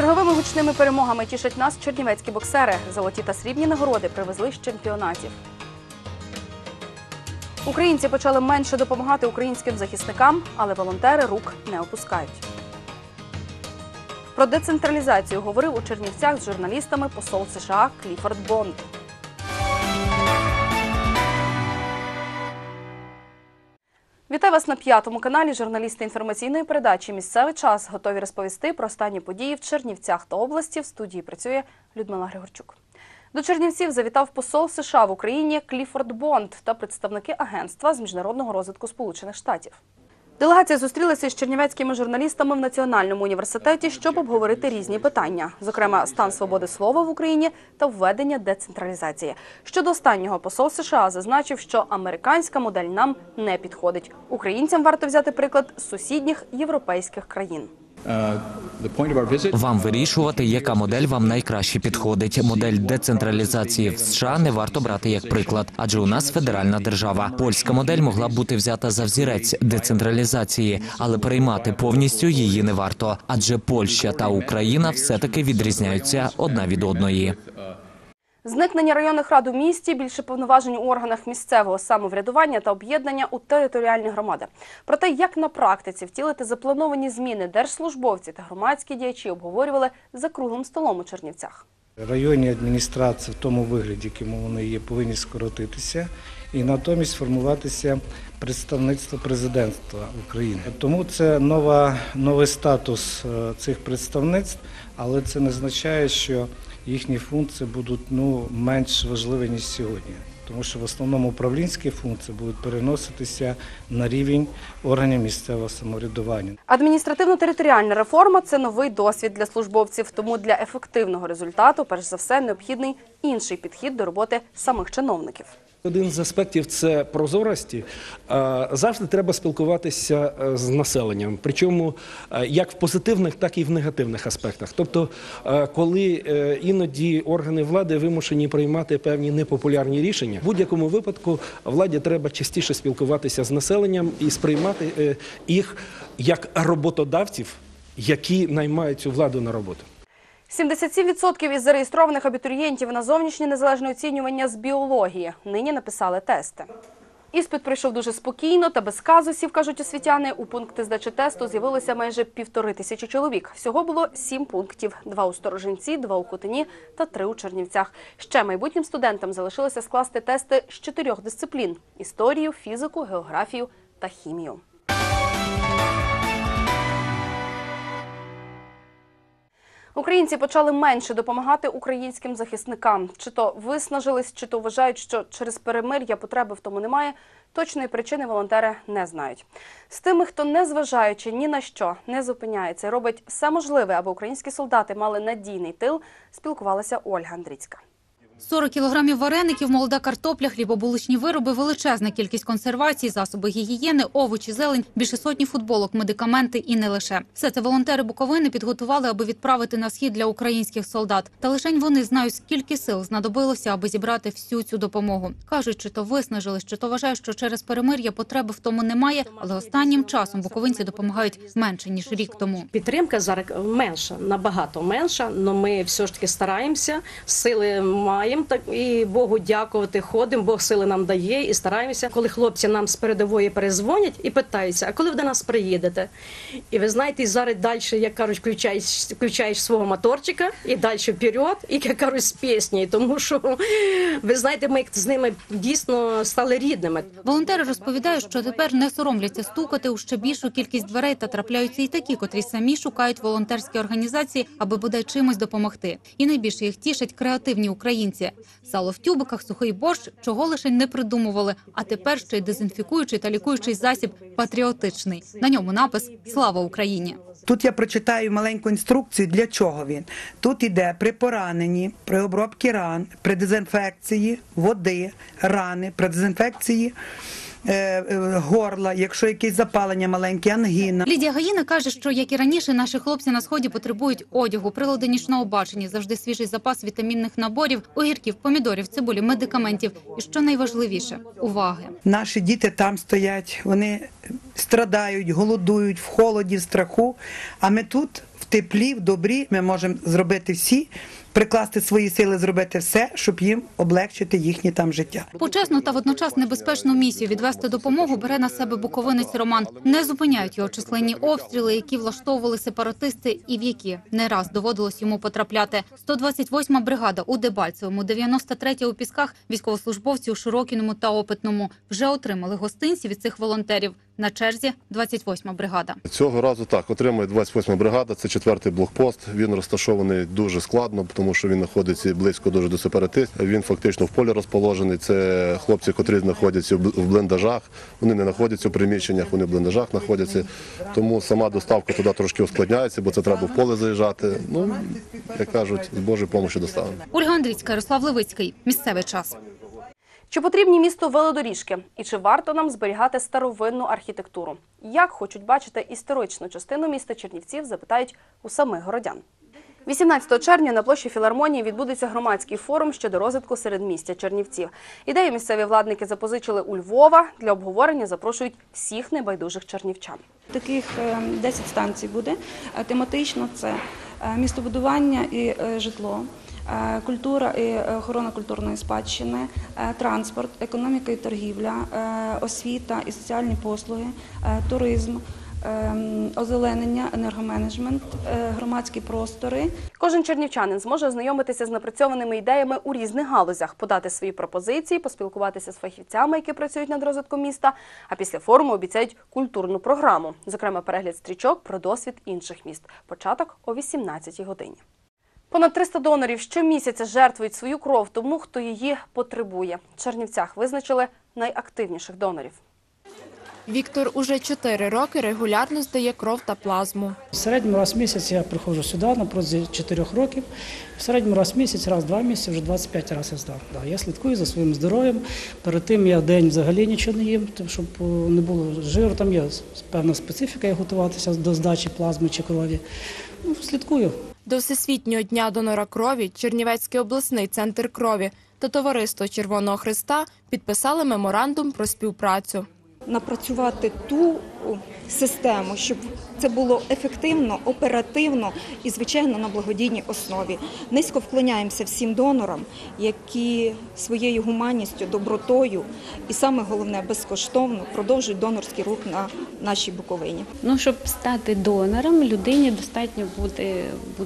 Черговими гучними перемогами тішать нас чернівецькі боксери. Золоті та срібні нагороди привезли з чемпіонатів. Українці почали менше допомагати українським захисникам, але волонтери рук не опускають. Про децентралізацію говорив у Чернівцях з журналістами посол США Кліфорд Бонд. Вітаю вас на п'ятому каналі. Журналісти інформаційної передачі Місцевий час готові розповісти про останні події в Чернівцях та області. В студії працює Людмила Григорчук. До Чернівців завітав посол США в Україні Кліфорд Бонд та представники агентства з міжнародного розвитку Сполучених Штатів. Делегація зустрілася з чернівецькими журналістами в Національному університеті, щоб обговорити різні питання, зокрема стан свободи слова в Україні та введення децентралізації. Щодо останнього посол США зазначив, що американська модель нам не підходить. Українцям варто взяти приклад сусідніх європейських країн. Uh, Вам вирішувати, яка модель вам найкраще підходить. Модель децентралізації в США не варто брати як приклад, адже у нас федеральна держава. Польська модель могла б бути взята за взірець децентралізації, але переймати повністю її не варто, адже Польща та Україна все таки відрізняються одна від одної. Зникнення районних рад у місті, більше повноважень у органах місцевого самоврядування та об'єднання у територіальні громади. Про те, як на практиці втілити заплановані зміни держслужбовці та громадські діячі обговорювали за круглим столом у Чернівцях. Районні адміністрації в тому вигляді, якому вони є, повинні скоротитися і натомість формуватися представництво президентства України. Тому це нова, новий статус е, цих представництв, але це не означає, що їхні функції будуть ну, менш важливі, ніж сьогодні. Тому що в основному управлінські функції будуть переноситися на рівень органів місцевого самоврядування. Адміністративно-територіальна реформа це новий досвід для службовців. Тому для ефективного результату, перш за все, необхідний інший підхід до роботи самих чиновників. Один з аспектів це прозорості. Е, Завжди треба спілкуватися е, з населенням, причому е, як в позитивних, так і в негативних аспектах. Тобто, коли іноді органи влади вимушені приймати певні непопулярні рішення, в будь-якому випадку владі треба частіше спілкуватися з населенням і сприймати їх як роботодавців, які наймають цю владу на роботу. 77% із зареєстрованих абітурієнтів на зовнішнє незалежне оцінювання з біології нині написали тести. Іспит пройшов дуже спокійно та без казусів, кажуть освітяни. У пункти здачі тесту з'явилося майже півтори тисячі чоловік. Всього було сім пунктів: два у Сторожинці, два у Хотині та три у Чернівцях. Ще майбутнім студентам залишилося скласти тести з чотирьох дисциплін: історію, фізику, географію та хімію. Українці почали менше допомагати українським захисникам. Чи то виснажились, чи то вважають, що через перемир'я потреби в тому немає. Точної причини волонтери не знають. З тими, хто не зважаючи ні на що, не зупиняється, робить все можливе, аби українські солдати мали надійний тил, спілкувалася Ольга Андріцька. 40 кілограмів вареників, молода картопля, хлібобуличні вироби, величезна кількість консервацій, засоби гігієни, овочі, зелень, більше сотні футболок, медикаменти і не лише. Все це волонтери Буковини підготували, аби відправити на схід для українських солдат. Та лишень вони знають, скільки сил знадобилося, аби зібрати всю цю допомогу. Кажуть, чи то виснажились, чи то вважають, що через перемир'я потреби в тому немає, але останнім часом буковинці допомагають менше ніж рік тому. Підтримка зараз менша, набагато менша, але ми все ж таки стараємося, сили маємо так і Богу дякувати. Ходимо, Бог сили нам дає і стараємося. Коли хлопці нам з передової перезвонять і питаються, а коли ви до нас приїдете? І ви знаєте, і зараз далі, як кажуть, включаєш, включаєш свого моторчика і далі вперед, і як кажуть, з пісні. Тому що ви знаєте, ми з ними дійсно стали рідними. Волонтери розповідають, що тепер не соромляться стукати у ще більшу кількість дверей та трапляються і такі, котрі самі шукають волонтерські організації, аби бодай чимось допомогти. І найбільше їх тішать креативні українці. Сало в тюбиках, сухий борщ, чого лише не придумували. А тепер ще й дезінфікуючий та лікуючий засіб патріотичний. На ньому напис Слава Україні. Тут я прочитаю маленьку інструкцію, для чого він. Тут іде при пораненні, при обробці ран, при дезінфекції води, рани, при дезінфекції горла, якщо якесь запалення маленьке, ангіна. Лідія Гаїна каже, що як і раніше, наші хлопці на сході потребують одягу, прилади нічного бачення, завжди свіжий запас вітамінних наборів, огірків, помідорів, цибулі, медикаментів. І що найважливіше уваги. Наші діти там стоять, вони страдають, голодують в холоді, в страху. А ми тут, в теплі, в добрі, ми можемо зробити всі, прикласти свої сили, зробити все, щоб їм облегчити їхнє там життя. Почесну та водночас небезпечну місію відвести допомогу бере на себе буковинець Роман. Не зупиняють його численні обстріли, які влаштовували сепаратисти, і в які не раз доводилось йому потрапляти. 128-ма бригада у Дебальцевому, 93-я у Пісках, військовослужбовці у Широкіному та Опитному вже отримали гостинці від цих волонтерів. На черзі 28-ма бригада. Цього разу так отримує 28 бригада. Це четвертий блокпост. Він розташований дуже складно, тому що він знаходиться близько дуже до сепаратистів. Він фактично в полі розположений. Це хлопці, котрі знаходяться в бліндажах. Вони не знаходяться в приміщеннях, вони в бліндажах знаходяться. Тому сама доставка туди трошки ускладняється, бо це треба в поле заїжджати. Ну як кажуть, з Божою допомогою доставимо. Ольга Андрійська, Ярослав Левицький. Місцевий час. Чи потрібні місту велодоріжки? І чи варто нам зберігати старовинну архітектуру? Як хочуть бачити історичну частину міста Чернівців, запитають у самих городян. 18 червня на площі філармонії відбудеться громадський форум щодо розвитку середмістя Чернівців. Ідею місцеві владники запозичили у Львова. Для обговорення запрошують всіх небайдужих чернівчан. Таких е, 10 станцій буде. Е, Тематично це е, містобудування і е, житло, е, культура і е, охорона культурної спадщини, е, транспорт, економіка і торгівля, е, освіта і соціальні послуги, е, туризм, е, озеленення, енергоменеджмент, е, громадські простори. Кожен чернівчанин зможе ознайомитися з напрацьованими ідеями у різних галузях, подати свої пропозиції, поспілкуватися з фахівцями, які працюють над розвитком міста. А після форуму обіцяють культурну програму, зокрема перегляд стрічок про досвід інших міст. Початок о 18 годині. Понад 300 донорів щомісяця жертвують свою кров тому, хто її потребує. В Чернівцях визначили найактивніших донорів. Віктор уже 4 роки регулярно здає кров та плазму. В середньому раз в місяць я приходжу сюди на протязі 4 років. В середньому раз в місяць, раз в два місяці, вже 25 разів я здав. Да, я слідкую за своїм здоров'ям. Перед тим я день взагалі нічого не їм, щоб не було жиру. Там є певна специфіка, як готуватися до здачі плазми чи крові. Ну, слідкую. До Всесвітнього дня донора крові Чернівецький обласний центр крові та Товариство Червоного Христа підписали меморандум про співпрацю. напрацювати ту систему, щоб це було ефективно, оперативно і, звичайно, на благодійній основі. Низько вклоняємося всім донорам, які своєю гуманністю, добротою і саме головне безкоштовно продовжують донорський рух на нашій Буковині. Ну, щоб стати донором, людині достатньо буде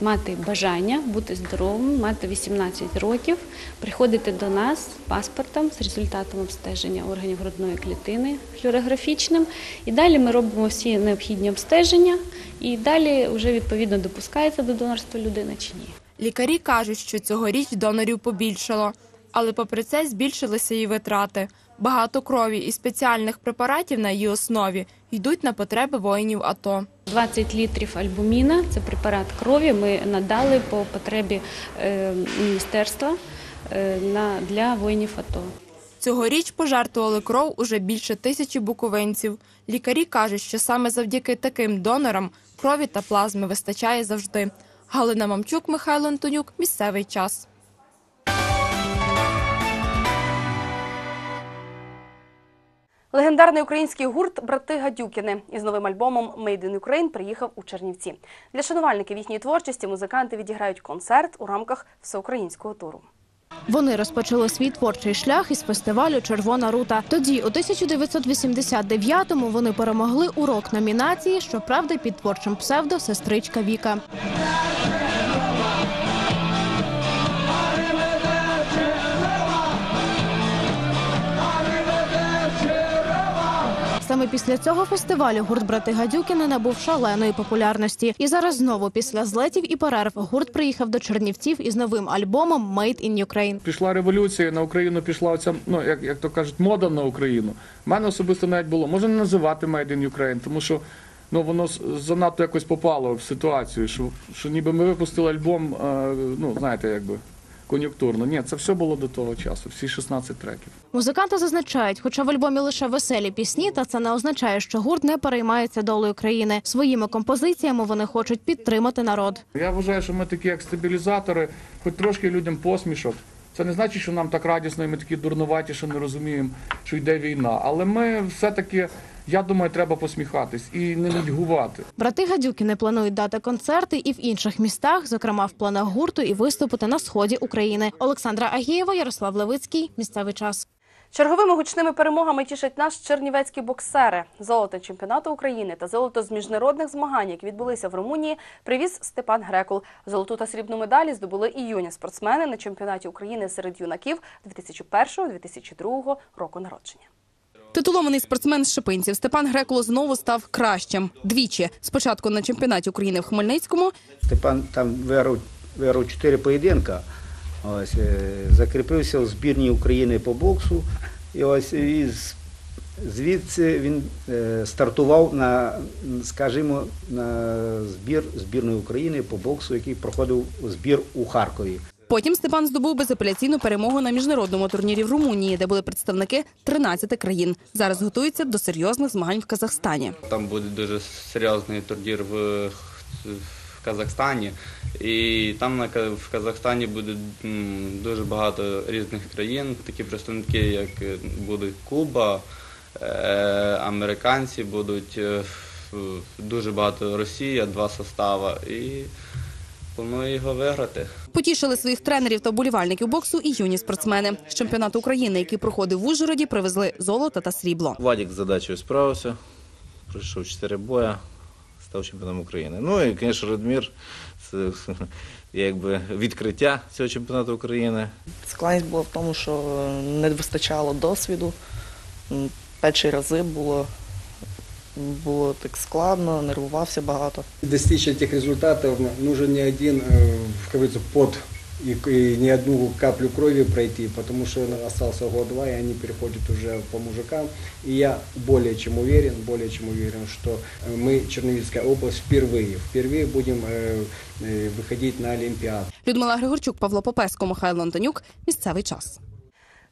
мати бажання бути здоровим, мати 18 років, приходити до нас з паспортом, з результатом обстеження органів грудної клітини флюорографічним. І далі ми робимо всі необхідні обстеження, і далі вже відповідно допускається до донорства людина чи ні. Лікарі кажуть, що цьогоріч донорів побільшало, але попри це збільшилися і витрати. Багато крові і спеціальних препаратів на її основі йдуть на потреби воїнів АТО. 20 літрів альбуміна це препарат крові. Ми надали по потребі е, міністерства е, для воїнів АТО. Цьогоріч пожертвували кров уже більше тисячі буковинців. Лікарі кажуть, що саме завдяки таким донорам крові та плазми вистачає завжди. Галина Мамчук, Михайло Антонюк. Місцевий час. Легендарний український гурт Брати Гадюкіни із новим альбомом «Made in Ukraine» приїхав у Чернівці. Для шанувальників їхньої творчості музиканти відіграють концерт у рамках всеукраїнського туру. Вони розпочали свій творчий шлях із фестивалю Червона рута. Тоді, у 1989-му, вони перемогли у рок номінації, щоправда, під творчим псевдо сестричка Віка. Саме після цього фестивалю гурт брати Гадюкіни набув шаленої популярності. І зараз знову після злетів і перерв гурт приїхав до Чернівців із новим альбомом «Made in Ukraine». Пішла революція, на Україну пішла оця, ну як, як то кажуть, мода на Україну. У мене особисто навіть було. Можна не називати Made in Ukraine, тому що ну воно занадто якось попало в ситуацію, що, що ніби ми випустили альбом, е, ну знаєте, якби кон'юнктурно. Ні, це все було до того часу, всі 16 треків. Музиканти зазначають, хоча в альбомі лише веселі пісні, та це не означає, що гурт не переймається долею країни. Своїми композиціями вони хочуть підтримати народ. Я вважаю, що ми такі як стабілізатори, хоч трошки людям посмішок. Це не значить, що нам так радісно, і ми такі дурнуваті, що не розуміємо, що йде війна. Але ми все-таки, я думаю, треба посміхатись і не нудьгувати. Брати Гадюкіни планують дати концерти і в інших містах, зокрема в планах гурту, і виступити на сході України. Олександра Агієва, Ярослав Левицький. Місцевий час. Черговими гучними перемогами тішать наш чернівецькі боксери. Золото чемпіонату України та золото з міжнародних змагань, які відбулися в Румунії, привіз Степан Грекул. Золоту та срібну медалі здобули і юні спортсмени на чемпіонаті України серед юнаків 2001-2002 року народження. Титулований спортсмен з Шипинців Степан Грекуло знову став кращим. Двічі. Спочатку на чемпіонаті України в Хмельницькому, Степан там виграв, 4 поєдинка. Ось, е, закріпився в збірній України по боксу. І ось і звідси він е, стартував на, скажімо, на збір збірної України по боксу, який проходив збір у Харкові. Потім Степан здобув безапеляційну перемогу на міжнародному турнірі в Румунії, де були представники 13 країн. Зараз готується до серйозних змагань в Казахстані. Там буде дуже серйозний турнір в, Казахстані. І там на в Казахстані буде дуже багато різних країн, такі представники, як е, будуть Куба, е, американці, будуть е, дуже багато Росія, два состава. І планую його виграти. Потішили своїх тренерів та вболівальників боксу і юні спортсмени. З чемпіонату України, який проходив в Ужгороді, привезли золото та срібло. Вадик з задачею справився, пройшов 4 боя, став чемпіоном України. Ну і, звісно, Радмір це якби відкриття цього чемпіонату України. Складність була в тому, що не вистачало досвіду. Перші рази було, було так складно, нервувався багато. Достичь этих результатов нужен не один, э, как говорится, пот и, и не одну каплю крови пройти, потому что остался год-два, и они переходят уже по мужикам. И я более чем уверен, более чем уверен, что э, мы, Черновицкая область, впервые, впервые будем э, э, выходить на Олимпиаду. Людмила Григорчук, Павло Попеско, Михайло Антонюк. Місцевий час.